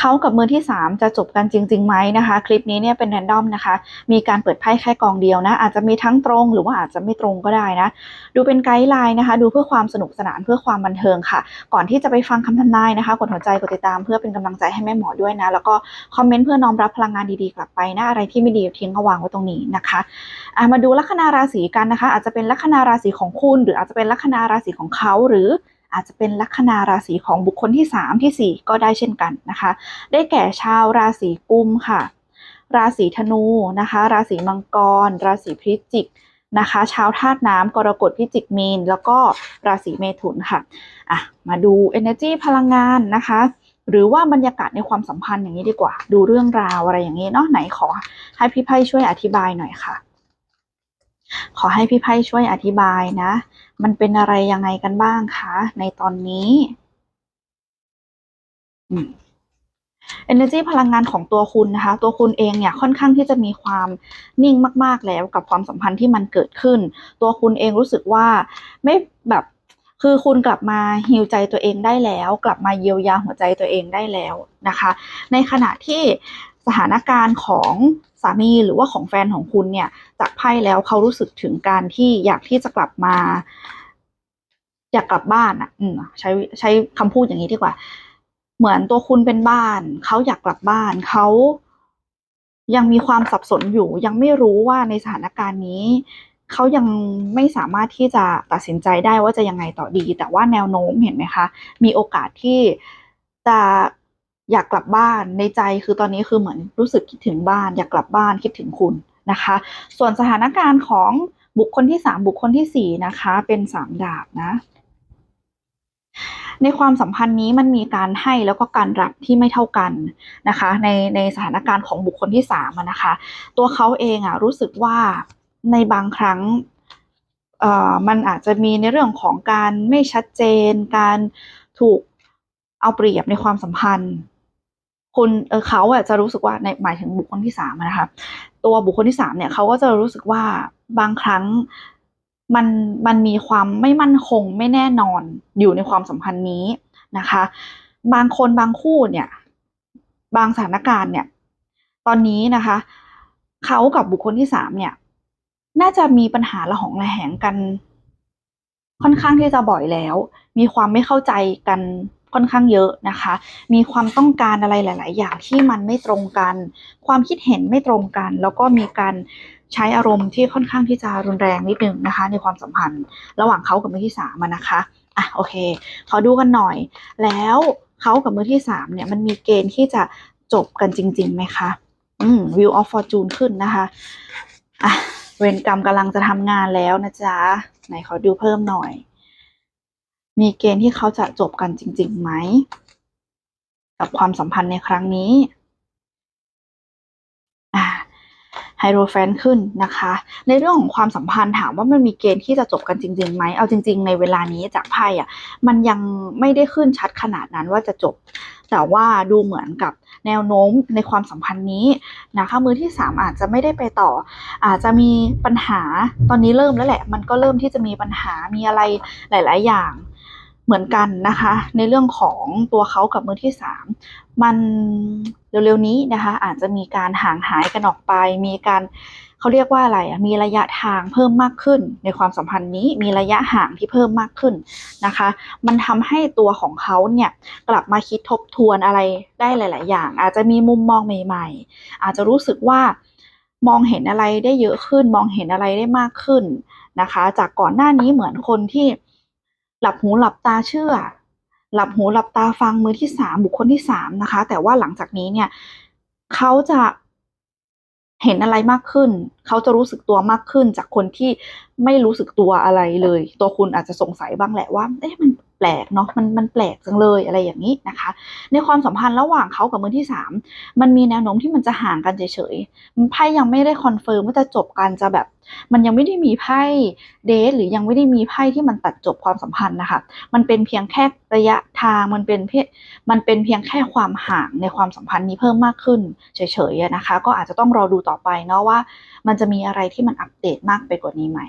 เขากับมือที่ 3 จะจบกันจริงๆไหมนะคะ คลิปนี้เนี่ยเป็นแรนดอมนะคะ มีการเปิดไพ่แค่กองเดียวนะ อาจจะมีทั้งตรงหรือว่าอาจจะไม่ตรงก็ได้นะ ดูเป็นไกด์ไลน์นะคะ ดูเพื่อความสนุกสนานเพื่อความบันเทิงค่ะ ก่อนที่จะไปฟังคำทำนายนะคะ กดหัวใจกดติดตามเพื่อเป็นกำลังใจให้แม่หมอด้วยนะ แล้วก็คอมเมนต์เพื่อน้อมรับพลังงานดีๆกลับไปนะอะไรที่ไม่ดีทิ้งก็วางไว้ตรงนี้นะคะะมาดูลัคนาราศีกันนะคะ อาจจะเป็นลัคนาราศีของคุณ หรืออาจจะเป็นลัคนาราศีของเขาหรือ อาจจะเป็นลัคนาราศีของบุคคลที่ 3 ที่ 4 ก็ได้เช่นกันนะคะ ได้แก่ชาวราศีกุมค่ะ ราศีธนูนะคะ ราศีมังกร ราศีพิจิกนะคะชาวธาตุน้ำกรกฎพิจิกมีน แล้วก็ราศีเมถุนค่ะอะมาดู energy พลังงานนะคะ หรือว่าบรรยากาศในความสัมพันธ์อย่างนี้ดีกว่า ดูเรื่องราวอะไรอย่างนี้เนาะไหนขอให้พี่ไพ่ช่วยอธิบายหน่อยค่ะ ขอให้พี่ไพ่ช่วยอธิบายนะ มันเป็นอะไรยังไงกันบ้างคะ ในตอนนี้อืม energy พลังงานของตัวคุณนะคะ ตัวคุณเองเนี่ยค่อนข้างที่จะมีความนิ่งมาก ๆ แล้วกับความสัมพันธ์ที่มันเกิดขึ้น ตัวคุณเองรู้สึกว่าไม่แบบคือคุณกลับมาฮิวใจตัวเองได้แล้ว กลับมาเยียวยาหัวใจตัวเองได้แล้วนะคะ ในขณะที่ สถานการณ์ของสามีหรือว่าของแฟนของคุณเนี่ยจากไพ่แล้วเขารู้สึกถึงการที่อยากที่จะกลับมา อยากกลับบ้านอะ อืมใช้ใช้คำพูดอย่างนี้ดีกว่า เหมือนตัวคุณเป็นบ้านเขาอยากกลับบ้านเขายังมีความสับสนอยู่ ยังไม่รู้ว่าในสถานการณ์นี้เขายังไม่สามารถที่จะตัดสินใจได้ว่าจะยังไงต่อดี แต่ว่าแนวโน้มเห็นไหมคะ มีโอกาสที่จะ อยากกลับบ้านในใจคือตอนนี้คือเหมือนรู้สึกคิดถึงบ้าน อยากกลับบ้านคิดถึงคุณนะคะ ส่วนสถานการณ์ของบุคคลที่สามบุคคลที่สี่นะคะ เป็นสามดาบนะในความสัมพันธ์นี้มันมีการให้แล้วก็การรับที่ไม่เท่ากันนะคะ ในในสถานการณ์ของบุคคลที่สามนะคะ ตัวเขาเองอะรู้สึกว่าในบางครั้งเอ่อมันอาจจะมีในเรื่องของการไม่ชัดเจน การถูกเอาเปรียบในความสัมพันธ์ คุณเเขาอะจะรู้สึกว่าในหมายถึงบุคคลที่สามนะคะ ตัวบุคคลที่สามเนี่ยเขาก็จะรู้สึกว่าบางครั้งมันมันมีความไม่มั่นคงไม่แน่นอนอยู่ในความสัมพันธ์นี้นะคะ บางคนบางคู่เนี่ยบางสถานการณ์เนี่ย ตอนนี้นะคะเขากับบุคคลที่สามเนี่ย น่าจะมีปัญหาระหองระแหงกัน ค่อนข้างที่จะบ่อยแล้ว มีความไม่เข้าใจกัน ค่อนข้างเยอะนะคะ มีความต้องการอะไรหลาย ๆ อย่างที่มันไม่ตรงกัน ความคิดเห็นไม่ตรงกัน แล้วก็มีการใช้อารมณ์ที่ค่อนข้างที่จะรุนแรงนิดนึงนะคะ ในความสัมพันธ์ ระหว่างเขากับมือที่สามนะคะอะโอเค ขอดูกันหน่อย แล้วเขากับมือที่สามเนี่ยมันมีเกณฑ์ที่จะจบกันจริงๆไหมคะอืม Wheel of Fortune ขึ้นนะคะอะเวรกรรมกำลังจะทำงานแล้วนะจ๊ะ ไหนขอดูเพิ่มหน่อย มีเกณฑ์ที่เขาจะจบกันจริงๆไหม กับความสัมพันธ์ในครั้งนี้อ่าไฮโรแฟนขึ้นนะคะ ในเรื่องของความสัมพันธ์ถามว่ามันมีเกณฑ์ที่จะจบกันจริงๆไหมเอาจริง ๆ ในเวลานี้จากไพ่อะมันยังไม่ได้ขึ้นชัดขนาดนั้นว่าจะจบ แต่ว่าดูเหมือนกับแนวโน้มในความสัมพันธ์นี้นะคะมือที่สามอาจจะไม่ได้ไปต่อ อาจจะมีปัญหาตอนนี้เริ่มแล้วแหละ มันก็เริ่มที่จะมีปัญหามีอะไรหลาย ๆ อย่าง เหมือนกันนะคะ ในเรื่องของตัวเขากับมือที่สามมันเร็วๆนี้นะคะ อาจจะมีการห่างหายกันออกไป มีการเขาเรียกว่าอะไรอะมีระยะทางเพิ่มมากขึ้น ในความสัมพันธ์นี้มีระยะห่างที่เพิ่มมากขึ้นนะคะ มันทำให้ตัวของเขาเนี่ยกลับมาคิดทบทวนอะไรได้หลาย ๆ อย่าง อาจจะมีมุมมองใหม่ ๆ อาจจะรู้สึกว่ามองเห็นอะไรได้เยอะขึ้น มองเห็นอะไรได้มากขึ้นนะคะ จากก่อนหน้านี้เหมือนคนที่ หลับหูหลับตาเชื่อ หลับหูหลับตาฟังมือที่สามบุคคลที่สามนะคะ แต่ว่าหลังจากนี้เนี่ยเขาจะเห็นอะไรมากขึ้น เขาจะรู้สึกตัวมากขึ้นจากคนที่ไม่รู้สึกตัวอะไรเลย ตัวคุณอาจจะสงสัยบ้างแหละว่า เอ๊ะมัน ปลกเนาะมันมันแปลกจังเลยอะไรอย่างนี้นะคะ ในความสัมพันธ์ระหว่างเขากับมือที่สามมันมีแนวโน้มที่มันจะห่างกันเฉยๆไพ่ยังไม่ได้คอนเฟิร์มว่าจะจบกันจะแบบ มันยังไม่ได้มีไพ่เดทหรือยังไม่ได้มีไพ่ที่มันตัดจบความสัมพันธ์นะคะมันเป็นเพียงแค่ระยะทางมันเป็นเพียมันเป็นเพียงแค่ความห่างในความสัมพันธ์นี้เพิ่มมากขึ้นเฉยๆนะคะ ก็อาจจะต้องรอดูต่อไปเนาะว่า มันจะมีอะไรที่มันอัปเดตมากไปกว่านี้ไหม